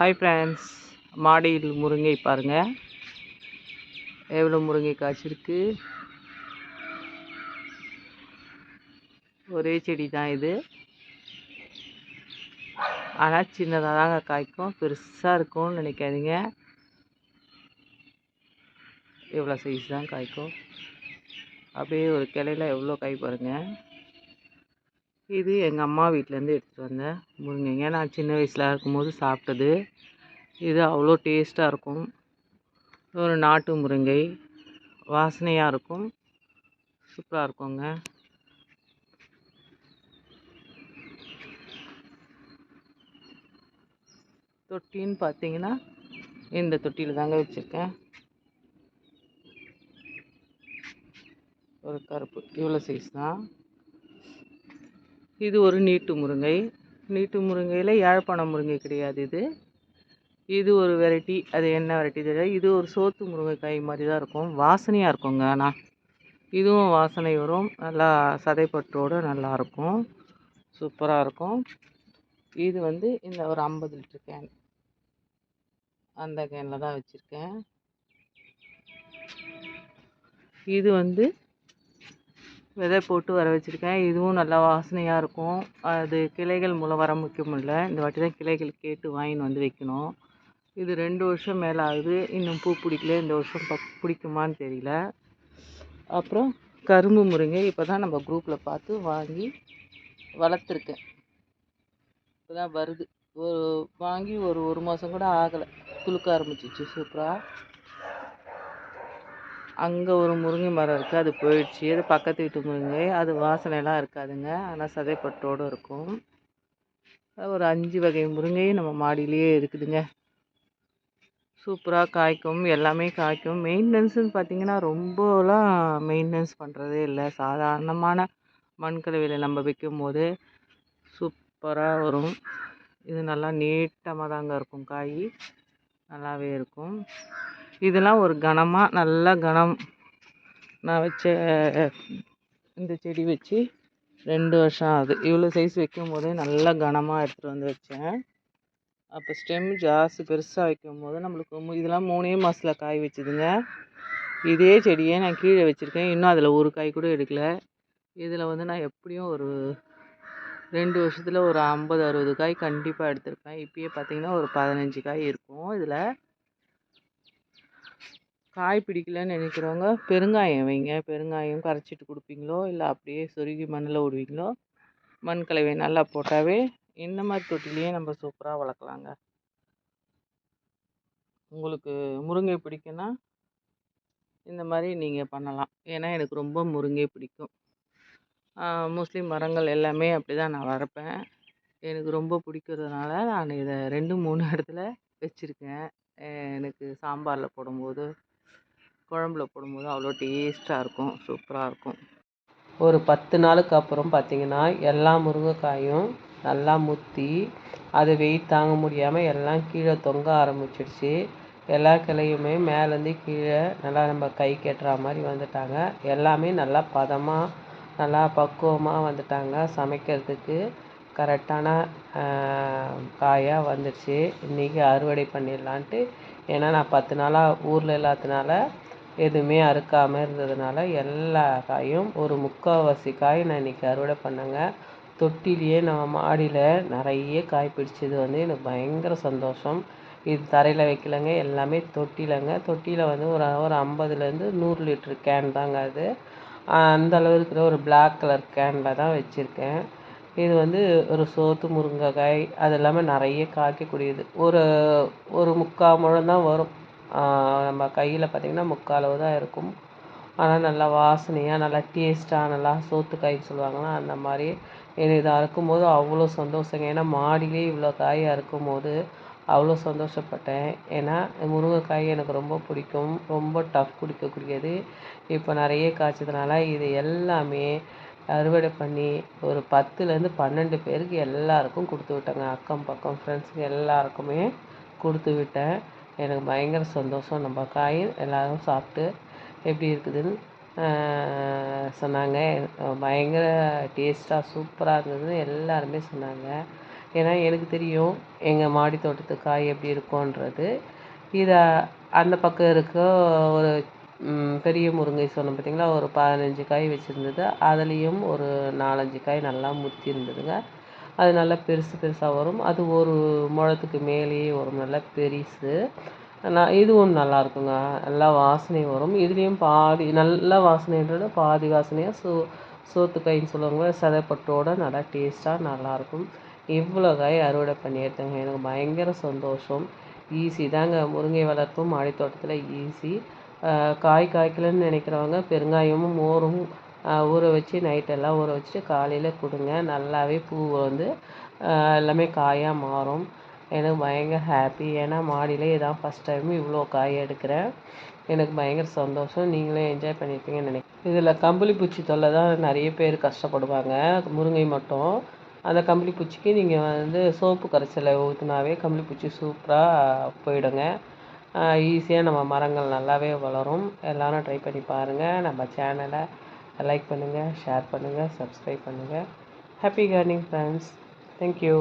Hi friends மாடியில் முருங்கை பாருங்கள் எவ்வளோ முருங்கை காய்ச்சிருக்கு ஒரே செடி தான் இது. ஆனால் சின்னதாக தாங்க காய்க்கும். பெருசாக இருக்கும்னு நினைக்காதீங்க. எவ்வளோ சைஸ் தான் காய்க்கும். அப்படியே ஒரு கிளையில எவ்வளோ காய் பாருங்கள் இது எங்கள் அம்மா வீட்டிலேருந்து எடுத்துகிட்டு வந்தேன் முருங்கைங்க நான் சின்ன வயசில் இருக்கும்போது சாப்பிட்டது. இது அவ்வளோ டேஸ்ட்டாக இருக்கும். ஒரு நாட்டு முருங்கை. வாசனையாக இருக்கும். சூப்பராக இருக்குங்க. தொட்டின்னு பார்த்தீங்கன்னா இந்த தொட்டியில் தாங்க வச்சுருக்கேன். ஒரு கருப்பு. இவ்வளோ சைஸ் தான். இது ஒரு நீட்டு முருங்கை. நீட்டு முருங்கையில் யாழ்ப்பாணம் முருங்கை கிடையாது இது. இது ஒரு வெரைட்டி அது என்ன வெரைட்டி தெரியாது இது ஒரு சோத்து முருங்கைக்காய் மாதிரி தான் இருக்கும். வாசனையாக இருக்குங்க ஆனால் இதுவும் வாசனை வரும். நல்லா சதைப்பற்றோடு நல்லாயிருக்கும் சூப்பராக இருக்கும். இது வந்து இந்த ஒரு ஐம்பது லிட்டர் கேன் அந்த கேனில் தான் வச்சுருக்கேன். இது வந்து விதை போட்டு வர வச்சுருக்கேன். இதுவும் நல்லா வாசனையாக இருக்கும். அது கிளைகள் மூலம் வர முக்கியமில்ல. இந்த வாட்டி தான் கிளைகள் கேட்டு வாங்கின்னு வந்து வைக்கணும். இது ரெண்டு வருஷம் மேலே ஆகுது. இன்னும் பூ பிடிக்கல. இந்த வருஷம் ப பிடிக்குமான்னு தெரியல. அப்புறம் கரும்பு முருங்கை இப்போ தான் நம்ம குரூப்பில் பார்த்து வாங்கி வளர்த்துருக்கேன். இப்போ தான் வருது. ஒரு வாங்கி ஒரு ஒரு மாதம் கூட ஆகலை. துளுக்க ஆரம்பிச்சிச்சு. சூப்பராக அங்கே ஒரு முருங்கை மரம் இருக்குது அது போயிடுச்சு. அது பக்கத்து வீட்டு முருங்கை அது வாசனைலாம் இருக்காதுங்க. ஆனால் சதைப்பட்டோடு இருக்கும். ஒரு அஞ்சு வகை முருங்கையும் நம்ம மாடியிலேயே இருக்குதுங்க. சூப்பராக காய்க்கும் எல்லாமே காய்க்கும். மெயின்டெனன்ஸுன்னு பார்த்தீங்கன்னா ரொம்பலாம் மெயின்டெனன்ஸ் பண்ணுறதே இல்லை. சாதாரணமான மண்கலவையில் நம்ம வைக்கும் போது சூப்பராக வரும். இது நல்லா நீட்டமாக தாங்க இருக்கும் காய். நல்லாவே இருக்கும். இதெல்லாம் ஒரு கனமாக நல்லா கனம். நான் வச்ச இந்த செடி வச்சு ரெண்டு வருஷம் ஆகுது. இவ்வளோ சைஸ் வைக்கும் போதே நல்லா கனமாக எடுத்துகிட்டு வந்து வச்சேன். அப்போ ஸ்டெம் ஜாஸ்தி பெருசாக வைக்கும் போது நம்மளுக்கு இதெல்லாம் மூணே மாதத்தில் காய் வச்சுதுங்க. இதே செடியை நான் கீழே வச்சுருக்கேன். இன்னும் அதில் ஒரு காய் கூட எடுக்கலை. இதில் வந்து நான் எப்படியும் ஒரு ரெண்டு வருஷத்தில் ஒரு ஐம்பது அறுபது காய் கண்டிப்பாக எடுத்திருப்பேன். இப்போயே பார்த்தீங்கன்னா ஒரு பதினஞ்சு காய் இருக்கும். இதில் காய் பிடிக்கலன்னு நினைக்கிறவங்க பெருங்காயம் வைங்க. பெருங்காயம் கரைச்சிட்டு கொடுப்பீங்களோ? இல்லை அப்படியே சொருகி மண்ணில் விடுவீங்களோ? மண் கலவை நல்லா போட்டாவே இந்த மாதிரி தொட்டிலையே நம்ம சூப்பராக வளர்க்கலாங்க. உங்களுக்கு முருங்கை பிடிக்குன்னா இந்த மாதிரி நீங்கள் பண்ணலாம். ஏன்னா எனக்கு ரொம்ப முருங்கை பிடிக்கும். மோஸ்ட்லி மரங்கள் எல்லாமே அப்படி தான் நான் வளர்ப்பேன். எனக்கு ரொம்ப பிடிக்கிறதுனால நான் இதை ரெண்டு மூணு இடத்துல வச்சுருக்கேன். எனக்கு சாம்பாரில் போடும்போது குழம்புல போடும்போது அவ்வளோ டேஸ்ட்டாக இருக்கும் சூப்பராக இருக்கும். ஒரு பத்து நாளுக்கு அப்புறம் பார்த்திங்கன்னா எல்லா முருங்கைக்காயும் நல்லா முற்றி அது வெயிட் தாங்க முடியாமல் எல்லாம் கீழே தொங்க ஆரம்பிச்சிடுச்சு எல்லா கிளையுமே மேலேருந்து கீழே நல்லா நம்ம கை கெட்டுற மாதிரி வந்துட்டாங்க. எல்லாமே நல்லா பதமாக நல்லா பக்குவமாக வந்துட்டாங்க சமைக்கிறதுக்கு. கரெக்டான காயாக வந்துடுச்சு இன்றைக்கி அறுவடை பண்ணிடலான்ட்டு. ஏன்னா நான் பத்து நாளாக ஊரில் இல்லாததுனால எதுவுமே அறுக்காமல் இருந்ததுனால எல்லா காயும் ஒரு முக்கால்வாசி காய் நான் இன்றைக்கி அறுவடை பண்ணேங்க. தொட்டிலேயே நம்ம மாடியில் நிறைய காய் பிடிச்சது வந்து எனக்கு பயங்கர சந்தோஷம். இது தரையில் வைக்கலைங்க எல்லாமே தொட்டிலங்க தொட்டியில் வந்து ஒரு ஒரு ஐம்பதுலேருந்து நூறு லிட்ரு கேன் தாங்க அது. அந்த அளவு இருக்கிற ஒரு பிளாக் கலர் கேனில் தான் வச்சுருக்கேன். இது வந்து ஒரு சோத்து முருங்கைக்காய் அது இல்லாமல் நிறைய காய்க்கக்கூடியது. ஒரு ஒரு முக்கால் முழம் தான் வரும். நம்ம கையில் பார்த்திங்கன்னா முக்காலவு தான் இருக்கும். ஆனால் நல்லா வாசனையாக நல்லா டேஸ்ட்டாக நல்லா சோத்துக்காய்ன்னு சொல்லுவாங்களா அந்த மாதிரி எனக்கு இதை அறுக்கும்போது அவ்வளோ சந்தோஷங்க. ஏன்னா மாடியிலே இவ்வளோ காய் அறுக்கும்போது அவ்வளோ சந்தோஷப்பட்டேன். ஏன்னா முருங்கைக்காய் எனக்கு ரொம்ப பிடிக்கும். ரொம்ப டஃப் குடிக்கக்கூடியது. இப்போ நிறைய காய்ச்சதுனால இது எல்லாமே அறுவடை பண்ணி ஒரு பத்துலேருந்து பன்னெண்டு பேருக்கு எல்லாருக்கும் கொடுத்து விட்டேங்க. அக்கம் பக்கம் ஃப்ரெண்ட்ஸுக்கு எல்லாருக்குமே கொடுத்து விட்டேன். எனக்கு பயங்கர சந்தோஷம். நம்ம காய் எல்லோரும் சாப்பிட்டு எப்படி இருக்குதுன்னு சொன்னாங்க. பயங்கர டேஸ்ட்டாக சூப்பராக இருந்ததுன்னு எல்லாருமே சொன்னாங்க. ஏன்னா எனக்கு தெரியும் எங்கள் மாடி தோட்டத்து காய் எப்படி இருக்கும்ன்றது. இதை அந்த பக்கம் இருக்க ஒரு பெரிய முருங்கை சொன்னோம் பார்த்தீங்களா ஒரு பதினஞ்சு காய் வச்சுருந்தது. அதுலேயும் ஒரு நாலஞ்சு காய் நல்லா முத்தி இருந்ததுங்க. அது நல்லா பெருசு பெருசாக வரும். அது ஒரு முழத்துக்கு மேலேயே வரும். நல்லா பெருசு. நான் இதுவும் நல்லா இருக்குங்க. நல்லா வாசனை வரும். இதுலேயும் பாதி நல்ல வாசனைன்றத பாதி வாசனையாக சோ சோத்துக்காயின்னு சொல்லுவாங்க. சதைப்பட்டோட நல்லா டேஸ்ட்டாக நல்லாயிருக்கும் இவ்வளோ காய் அறுவடை பண்ணி எடுத்தேங்க எனக்கு பயங்கர சந்தோஷம். ஈஸி தாங்க. முருங்கை வளர்ப்பும் மாடித்தோட்டத்தில் ஈஸி. காய் காய்க்கலன்னு நினைக்கிறவங்க பெருங்காயமும் மோரும் ஊற வச்சு நைட்டெல்லாம் ஊற வச்சுட்டு காலையில் கொடுங்க. நல்லாவே பூ வந்து எல்லாமே காயாக மாறும். எனக்கு பயங்கர ஹாப்பி ஏன்னா மாடியில் இதான் ஃபஸ்ட் டைம் இவ்வளோ காய் எடுக்கிறேன். எனக்கு பயங்கர சந்தோஷம். நீங்களே என்ஜாய் பண்ணியிருப்பீங்கன்னு நினைக்கிறேன். இதில் கம்பளி பூச்சி தொல்லை தான் நிறைய பேர் கஷ்டப்படுவாங்க. முருங்கை மட்டும். அந்த கம்பளி பூச்சிக்கு நீங்கள் வந்து சோப்பு கரைச்சலை ஊற்றினாவே கம்பளி பூச்சி சூப்பராக போயிடுங்க. ஈஸியாக நம்ம மரங்கள் நல்லாவே வளரும். எல்லோரும் ட்ரை பண்ணி பாருங்கள் நம்ம சேனலை லைக் பண்ணுங்கள் ஷேர் பண்ணுங்கள் சப்ஸ்கிரைப் பண்ணுங்கள் ஹாப்பி கார்னிங் ஃப்ரெண்ட்ஸ் தேங்க்யூ